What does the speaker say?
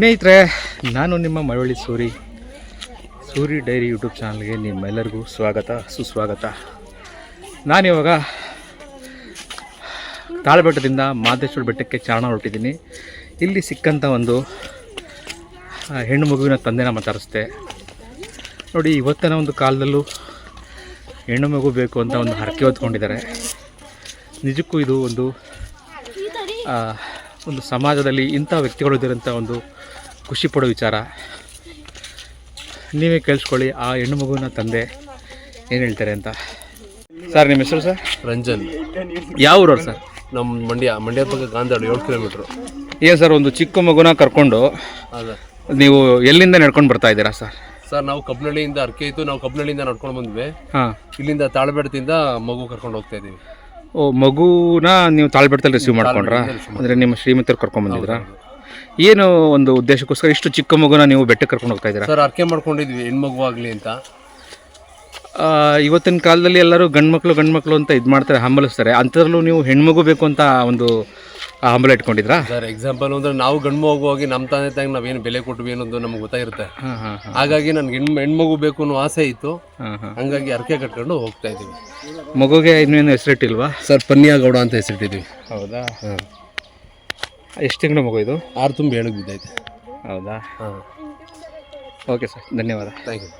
ಸ್ನೇಹಿತರೆ, ನಾನು ನಿಮ್ಮ ಮಳವಳ್ಳಿ ಸೂರಿ. ಸೂರಿ ಡೈರಿ ಯೂಟ್ಯೂಬ್ ಚಾನಲ್ಗೆ ನಿಮ್ಮೆಲ್ಲರಿಗೂ ಸ್ವಾಗತ, ಸುಸ್ವಾಗತ. ನಾನಿವಾಗ ತಾಳಬೆಟ್ಟದಿಂದ ಮಾದೇಶ್ವರ ಬೆಟ್ಟಕ್ಕೆ ಚಾರಣ ಹೊರಟಿದ್ದೀನಿ. ಇಲ್ಲಿ ಸಿಕ್ಕಂಥ ಒಂದು ಹೆಣ್ಣು ಮಗುವಿನ ತಂದೆನ ಮಾತಾಡಿಸ್ದೆ ನೋಡಿ, ಇವತ್ತಿನ ಒಂದು ಕಾಲದಲ್ಲೂ ಹೆಣ್ಣು ಮಗು ಬೇಕು ಅಂತ ಒಂದು ಹರಕೆ ಹೊತ್ಕೊಂಡಿದ್ದಾರೆ. ನಿಜಕ್ಕೂ ಇದು ಒಂದು ಒಂದು ಸಮಾಜದಲ್ಲಿ ಇಂಥ ವ್ಯಕ್ತಿಗಳು ಇದ್ದಿರೋಂಥ ಒಂದು ಖುಷಿ ಪಡೋ ವಿಚಾರ. ನೀವೇ ಕೇಳಿಸ್ಕೊಳ್ಳಿ ಆ ಹೆಣ್ಣು ಮಗುವಿನ ತಂದೆ ಏನು ಹೇಳ್ತಾರೆ ಅಂತ. ಸರ್ ನಿಮ್ಮ ಹೆಸರು ಸರ್? ರಂಜನ್. ಯಾವ ಊರವ್ರು ಸರ್? ನಮ್ಮ ಮಂಡ್ಯ ಮಂಡ್ಯ ಪಕ್ಕ ಗಾಂಧಾಡು ಏಳು ಕಿಲೋಮೀಟ್ರು. ಏನು ಸರ್ ಒಂದು ಚಿಕ್ಕ ಮಗುನ ಕರ್ಕೊಂಡು ಅದ. ನೀವು ಎಲ್ಲಿಂದ ನಡ್ಕೊಂಡು ಬರ್ತಾ ಇದ್ದೀರಾ ಸರ್? ಸರ್ ನಾವು ಕಬ್ನಳ್ಳಿಯಿಂದ ಅರ್ಕೆ ಇತ್ತು ನಾವು ಕಬ್ನಳ್ಳಿಯಿಂದ ನಡ್ಕೊಂಡು ಬಂದ್ವಿ. ಹಾಂ. ಇಲ್ಲಿಂದ ತಾಳ್ಬೇಡದಿಂದ ಮಗು ಕರ್ಕೊಂಡು ಹೋಗ್ತಾ ಇದೀವಿ ಓ ಮಗುನ ನೀವು ತಾಳ್ಬೆಟ್ಟದಲ್ಲಿ ರಿಸೀವ್ ಮಾಡ್ಕೊಂಡ್ರಾ? ಅಂದರೆ ನಿಮ್ಮ ಶ್ರೀಮಂತರು ಕರ್ಕೊಂಡ್ಬಂದಿದ್ರಾ ಏನು ಒಂದು ಉದ್ದೇಶಕ್ಕೋಸ್ಕರ ಇಷ್ಟು ಚಿಕ್ಕ ಮಗುನ ನೀವು ಬೆಟ್ಟಕ್ಕೆ ಕರ್ಕೊಂಡು ಹೋಗ್ತಾ ಇದ್ದೀರಾ? ಸರ್ ಅರ್ಕೆ ಮಾಡ್ಕೊಂಡಿದ್ವಿ ಹೆಣ್ಮಗು ಆಗಲಿ ಅಂತ. ಆ, ಇವತ್ತಿನ ಕಾಲದಲ್ಲಿ ಎಲ್ಲರೂ ಗಂಡು ಮಕ್ಕಳು ಗಂಡು ಮಕ್ಕಳು ಅಂತ ಇದು ಮಾಡ್ತಾರೆ ಹಂಬಲಿಸ್ತಾರೆ. ಅಂಥದ್ರಲ್ಲೂ ನೀವು ಹೆಣ್ಮಗು ಬೇಕು ಅಂತ ಒಂದು ಹಂಬಲ ಇಟ್ಕೊಂಡಿದ್ರಾ? ಸರ್ ಎಕ್ಸಾಂಪಲ್ ಅಂದ್ರೆ ನಾವು ಗಂಡು ಮಗು ಹೋಗಿ ನಮ್ಮ ತಂದೆ ತಾಯಿಗೆ ನಾವೇನು ಬೆಲೆ ಕೊಟ್ವಿ ಅನ್ನೋದು ನಮ್ಗೆ ಗೊತ್ತಾಗಿರುತ್ತೆ. ಹಾಂ ಹಾಂ ಹಾಂ. ಹಾಗಾಗಿ ನನ್ಗೆ ಹೆಣ್ಣು ಹೆಣ್ಮಗು ಬೇಕು ಅನ್ನೋ ಆಸೆ ಇತ್ತು. ಹಾಂ ಹಾಂ. ಹಂಗಾಗಿ ಅರ್ಕೆ ಕಟ್ಕೊಂಡು ಹೋಗ್ತಾ ಇದೀವಿ ಮಗುಗೆ ಇನ್ನೇನು ಹೆಸರಿಟ್ಟಿಲ್ವಾ? ಸರ್ ಪನ್ನಿಯಾಗೌಡ ಅಂತ ಹೆಸರಿಟ್ಟಿದ್ವಿ ಹೌದಾ? ಹಾಂ. ಎಷ್ಟು ತಿಂಗಳು ಮಗು ಇದು? ಆರು ತುಂಬ ಏಳಿಗೆ ಬಿದ್ದೈತೆ. ಹೌದಾ? ಹಾಂ. ಓಕೆ ಸರ್ ಧನ್ಯವಾದ. Thank you